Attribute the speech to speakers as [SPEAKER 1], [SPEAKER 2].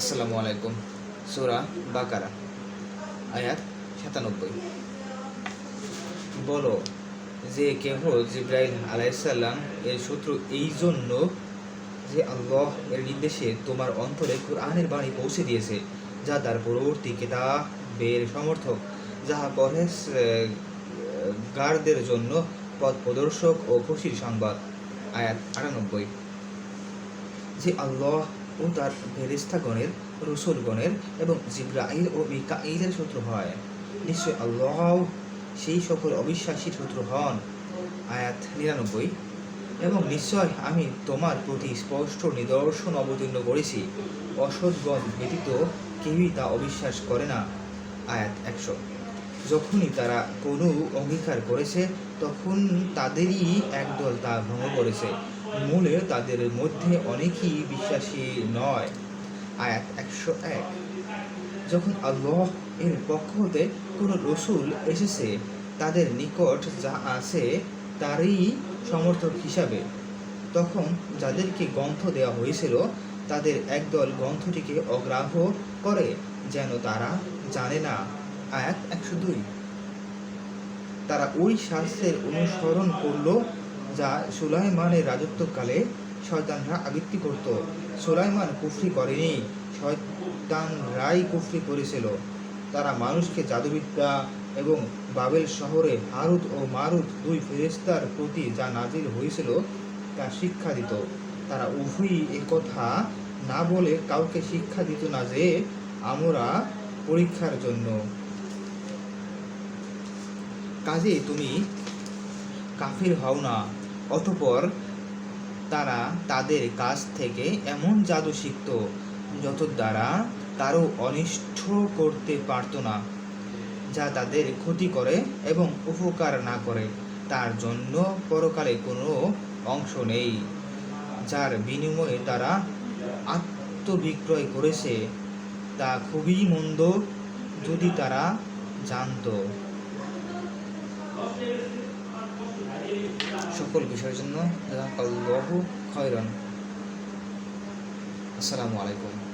[SPEAKER 1] আসসালামু আলাইকুম। সুরা বাকারা, আয়াত সাতানব্বই। বলো যে কেহ জিব্রাইল আলাইসাল্লাম এর শত্রু এই জন্য যে আল্লাহ এর নির্দেশে তোমার অন্তরে কোরআনের বাণী পৌঁছে দিয়েছে, যা তার পরবর্তী কেতাবের সমর্থক, যাহা পরহেজ গারদের জন্য পথ প্রদর্শক ও খুশির সংবাদ। আয়াত আটানব্বই। যে আল্লাহ ও তার ফেরিস্তাগণের রসুলগণের এবং জিব্রাইল ও মিকাইলের শত্রু হয়। নিশ্চয় আল্লাহ সেই সকল অবিশ্বাসী শত্রু হন। আয়াত নিরানব্বই। এবং নিশ্চয় আমি তোমার প্রতি স্পষ্ট নিদর্শন অবতীর্ণ করেছি। অসৎগণ ব্যতীত কেউই তা অবিশ্বাস করে না। আয়াত একশো। যখনই তারা কোনো অঙ্গীকার করেছে, তখন তাদেরই একদল তা ভঙ্গ করেছে। মূলে তাদের মধ্যে অনেকেই বিশ্বাসী নয়। আয়াত একশো এক। যখন আল্লাহ এর পক্ষ হতে কোনো রসুল এসেছে, তাদের নিকট যা আছে তারই সমর্থক হিসাবে। তখন যাদেরকে গ্রন্থ দেওয়া হয়েছিল, তাদের একদল গ্রন্থটিকে অগ্রাহ্য করে যেন তারা জানে না। আয়াত একশো দুই। তারা ওই শাস্ত্রের অনুসরণ করল যা সুলাইমানের রাজত্বকালে শয়তানরা আবৃত্তি করত। সুলাইমান কুফরি করেনি শয়তানরাই কুফরি করেছিল। তারা মানুষকে জাদুবিদ্যা এবং বাবেল শহরে হারুত ও মারুত দুই ফেরেস্তার প্রতি যা নাজিল হয়েছিল, তা শিক্ষা দিত। তারা উভয়ই একথা না বলে কাউকে শিক্ষা দিত না যে আমরা পরীক্ষার জন্য। কাজে তুমি কাফির হও না। অতপর তারা তাদের কাছ থেকে এমন জাদু শিখত যত দ্বারা তারও অনিষ্ট করতে পারত না, যা তাদের ক্ষতি করে এবং উপকার না করে। তার জন্য পরকালে কোনো অংশ নেই, যার বিনিময়ে তারা আত্মবিক্রয় করেছে। তা খুবই মন্দ যদি তারা জানতো। সকল বিষয়ের জন্য জাজাকাল্লাহু খয়রান। আসসালামু আলাইকুম।